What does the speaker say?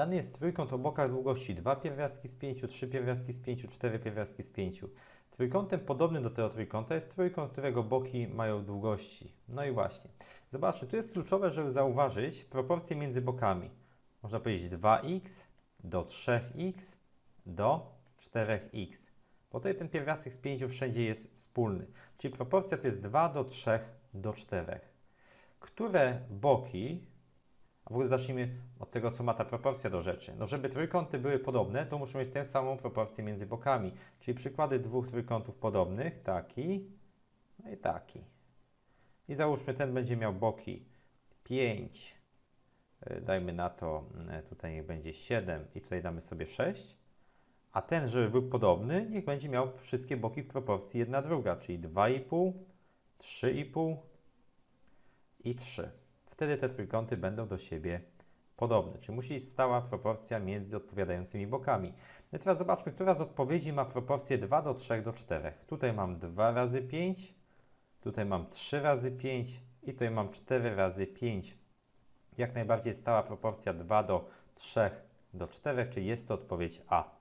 Dany jest trójkąt o bokach długości 2 pierwiastki z 5, 3 pierwiastki z 5, 4 pierwiastki z 5. Trójkątem podobnym do tego trójkąta jest trójkąt, którego boki mają długości. No i właśnie. Zobaczmy, tu jest kluczowe, żeby zauważyć proporcje między bokami. Można powiedzieć 2x do 3x do 4x. Bo tutaj ten pierwiastek z 5 wszędzie jest wspólny. Czyli proporcja to jest 2 do 3 do 4. Które boki, w ogóle zacznijmy od tego, co ma ta proporcja do rzeczy. No, żeby trójkąty były podobne, to muszą mieć tę samą proporcję między bokami. Czyli przykłady dwóch trójkątów podobnych, taki, no i taki. I załóżmy, ten będzie miał boki 5, y, dajmy na to, y, tutaj niech będzie 7 i tutaj damy sobie 6. A ten, żeby był podobny, niech będzie miał wszystkie boki w proporcji 1 druga, czyli 2,5, 3,5 i 3. Wtedy te trójkąty będą do siebie podobne. Czyli musi być stała proporcja między odpowiadającymi bokami. No teraz zobaczmy, która z odpowiedzi ma proporcję 2 do 3 do 4. Tutaj mam 2 razy 5, tutaj mam 3 razy 5 i tutaj mam 4 razy 5. Jak najbardziej stała proporcja 2 do 3 do 4, czyli jest to odpowiedź A.